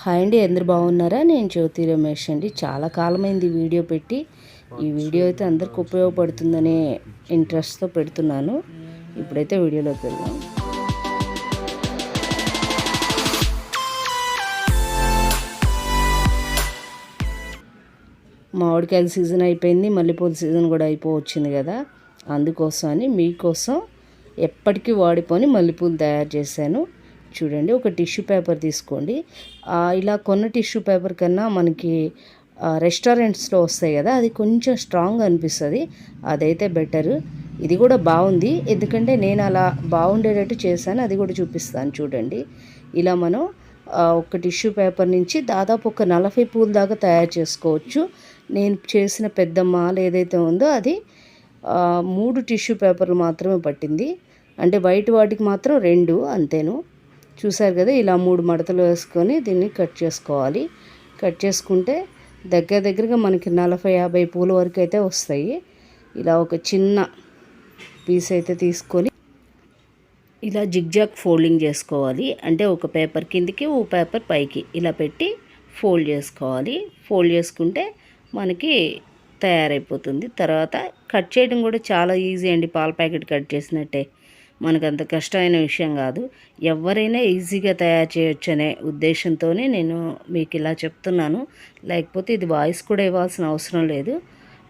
Hi అండి అందరు బాగున్నారా? నేను జ్యోతి రమేష్ అండి. చాలా కాలమైంది వీడియో పెట్టి. ఈ వీడియో అయితే అందరికి ఉపయోగపడుతుందనే ఇంట్రెస్ట్తో పెడుతున్నాను. ఇప్పుడైతే వీడియోలోకి వెళ్దాం. మామిడికాయల సీజన్ అయిపోయింది మల్లెపూల సీజన్ కూడా అయిపోవచ్చింది కదా. అందుకోసం అని మీకోసం ఎప్పటికీ వాడిపోని మల్లెపూలు తయారు చేశాను. చూడండి ఒక టిష్యూ పేపర్ తీసుకోండి. ఇలా కొన్న టిష్యూ పేపర్ కన్నా మనకి రెస్టారెంట్స్లో వస్తాయి కదా అది కొంచెం స్ట్రాంగ్ అనిపిస్తుంది. అదైతే బెటర్. ఇది కూడా బాగుంది. ఎందుకంటే నేను అలా బాగుండేటట్టు చేశాను అది కూడా చూపిస్తాను చూడండి. ఇలా మనం ఒక టిష్యూ పేపర్ నుంచి దాదాపు ఒక నలభై పూల దాకా తయారు చేసుకోవచ్చు. నేను చేసిన పెద్ద మాల ఏదైతే ఉందో అది మూడు టిష్యూ పేపర్లు మాత్రమే పట్టింది. అంటే వైట్ వాటికి మాత్రం రెండు అంతేను. చూసారు కదా ఇలా మూడు మడతలు వేసుకొని దీన్ని కట్ చేసుకోవాలి. కట్ చేసుకుంటే దగ్గర దగ్గరగా మనకి నలభై యాభై పూల వరకు అయితే వస్తాయి. ఇలా ఒక చిన్న పీస్ అయితే తీసుకొని ఇలా జిగ్జాగ్ ఫోల్డింగ్ చేసుకోవాలి. అంటే ఒక పేపర్ కిందికి ఓ పేపర్ పైకి ఇలా పెట్టి ఫోల్డ్ చేసుకోవాలి. ఫోల్డ్ చేసుకుంటే మనకి తయారైపోతుంది. తర్వాత కట్ చేయడం కూడా చాలా ఈజీ అండి పాల ప్యాకెట్ కట్ చేసినట్టే. మనకు అంత కష్టమైన విషయం కాదు. ఎవరైనా ఈజీగా తయారు చేయొచ్చు అనే ఉద్దేశంతోనే నేను మీకు ఇలా చెప్తున్నాను. లేకపోతే ఇది వాయిస్ కూడా ఇవ్వాల్సిన అవసరం లేదు.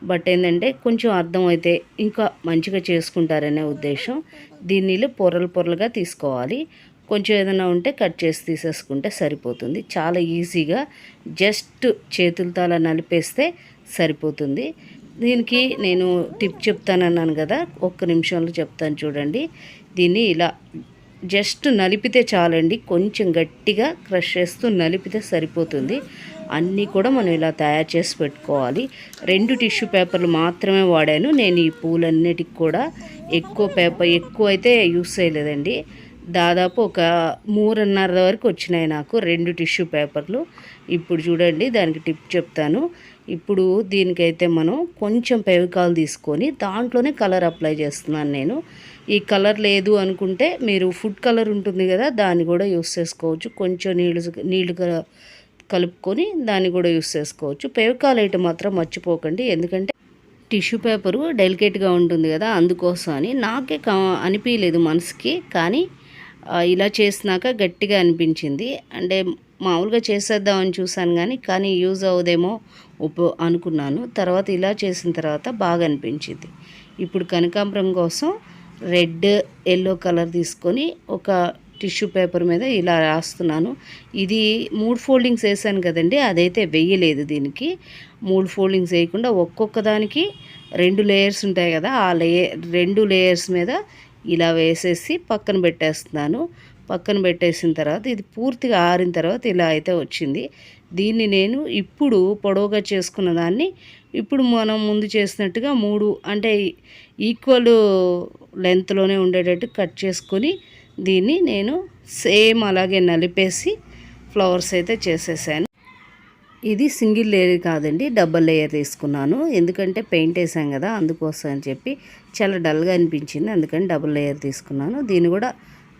బట్ ఏంటంటే కొంచెం అర్థమైతే ఇంకా మంచిగా చేసుకుంటారనే ఉద్దేశం. దీన్ని పొరలు పొరలుగా తీసుకోవాలి. కొంచెం ఏదైనా ఉంటే కట్ చేసి తీసేసుకుంటే సరిపోతుంది. చాలా ఈజీగా జస్ట్ చేతులతో అలా నలిపేస్తే సరిపోతుంది. దీనికి నేను టిప్ చెప్తానన్నాను కదా ఒక్క నిమిషంలో చెప్తాను చూడండి. దీన్ని ఇలా జస్ట్ నలిపితే చాలండి కొంచెం గట్టిగా క్రష్ చేస్తూ నలిపితే సరిపోతుంది. అన్నీ కూడా మనం ఇలా తయారు చేసి పెట్టుకోవాలి. రెండు టిష్యూ పేపర్లు మాత్రమే వాడాను. నేను ఈ పూలన్నిటికి కూడా ఎక్కువ పేపర్ ఎక్కువ అయితే యూస్ చేయలేదండి. దాదాపు ఒక మూడున్నర వరకు వచ్చినాయి నాకు రెండు టిష్యూ పేపర్లు. ఇప్పుడు చూడండి దానికి టిప్ చెప్తాను. ఇప్పుడు దీనికైతే మనం కొంచెం పెవికాలు తీసుకొని దాంట్లోనే కలర్ అప్లై చేస్తున్నాను నేను. ఈ కలర్ లేదు అనుకుంటే మీరు ఫుడ్ కలర్ ఉంటుంది కదా దాన్ని కూడా యూస్ చేసుకోవచ్చు. కొంచెం నీళ్ళు నీళ్ళు కలుపుకొని దాన్ని కూడా యూస్ చేసుకోవచ్చు. పెవికాలు అయితే మాత్రం మర్చిపోకండి. ఎందుకంటే టిష్యూ పేపరు డెలికేట్గా ఉంటుంది కదా అందుకోసం అని. నాకే కా అనిపించలేదు మనసుకి కానీ ఇలా చేసినాక గట్టిగా అనిపించింది. అంటే మామూలుగా చేసేద్దామని చూశాను కానీ కానీ యూజ్ అవుదేమో ఉప అనుకున్నాను. తర్వాత ఇలా చేసిన తర్వాత బాగా అనిపించింది. ఇప్పుడు కనకాంబరం కోసం రెడ్ ఎల్లో కలర్ తీసుకొని ఒక టిష్యూ పేపర్ మీద ఇలా రాస్తున్నాను. ఇది మూడు ఫోల్డింగ్స్ వేసాను కదండి అదైతే వెయ్యలేదు దీనికి. మూడు ఫోల్డింగ్స్ వేయకుండా ఒక్కొక్క దానికి రెండు లేయర్స్ ఉంటాయి కదా ఆ లేయర్ రెండు లేయర్స్ మీద ఇలా వేసేసి పక్కన పెట్టేస్తున్నాను. పక్కన పెట్టేసిన తర్వాత ఇది పూర్తిగా ఆరిన తర్వాత ఇలా అయితే వచ్చింది. దీన్ని నేను ఇప్పుడు పొడవుగా చేసుకున్న దాన్ని ఇప్పుడు మనం ముందు చేసినట్టుగా మూడు అంటే ఈక్వల్ లెంత్లోనే ఉండేటట్టు కట్ చేసుకొని దీన్ని నేను సేమ్ అలాగే నలిపేసి ఫ్లవర్స్ అయితే చేసేసాను. ఇది సింగిల్ లేయర్ కాదండి డబల్ లేయర్ తీసుకున్నాను. ఎందుకంటే పెయింట్ వేసాం కదా అందుకోసం అని చెప్పి చాలా డల్గా అనిపించింది అందుకని డబుల్ లేయర్ తీసుకున్నాను. దీన్ని కూడా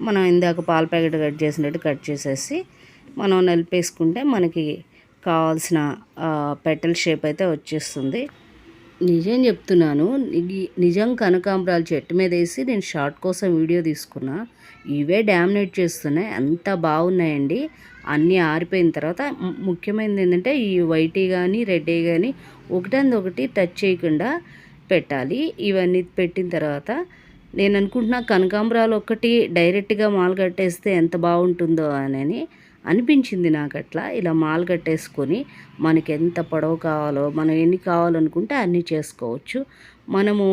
మనం ఇందాక పాల ప్యాకెట్ కట్ చేసినట్టు కట్ చేసేసి మనం నలిపేసుకుంటే మనకి కావాల్సిన పెటల్ షేప్ అయితే వచ్చేస్తుంది. నిజం చెప్తున్నాను నిజం కనకాంబరాలు చెట్టు మీద వేసి నేను షార్ట్ కోసం వీడియో తీసుకున్నా. ఇవే డామినేట్ చేస్తున్నాయి. అంత బాగున్నాయండి. అన్నీ ఆరిపోయిన తర్వాత ముఖ్యమైనది ఏంటంటే ఈ వైటీ కానీ రెడ్డే కానీ ఒకటంది ఒకటి టచ్ చేయకుండా పెట్టాలి. ఇవన్నీ పెట్టిన తర్వాత నేను అనుకుంటున్నా కనకాంబరాలు ఒక్కటి డైరెక్ట్గా మాల కట్టేస్తే ఎంత బాగుంటుందో అని అనిపించింది నాకు అట్లా ఇలా మాల కట్టేసుకొని మనకి ఎంత పొడవు కావాలో మనం ఎన్ని కావాలనుకుంటే అన్నీ చేసుకోవచ్చు. మనము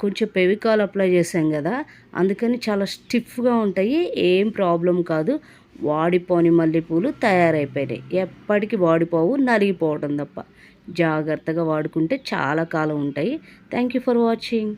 కొంచెం పెవికాల్ అప్లై చేసాం కదా అందుకని చాలా స్టిఫ్గా ఉంటాయి. ఏం ప్రాబ్లం కాదు. వాడిపోని మల్లెపూలు తయారైపోయినాయి. ఎప్పటికీ వాడిపోవు నలిగిపోవడం తప్ప. జాగ్రత్తగా వాడుకుంటే చాలా కాలం ఉంటాయి. Thank you for watching.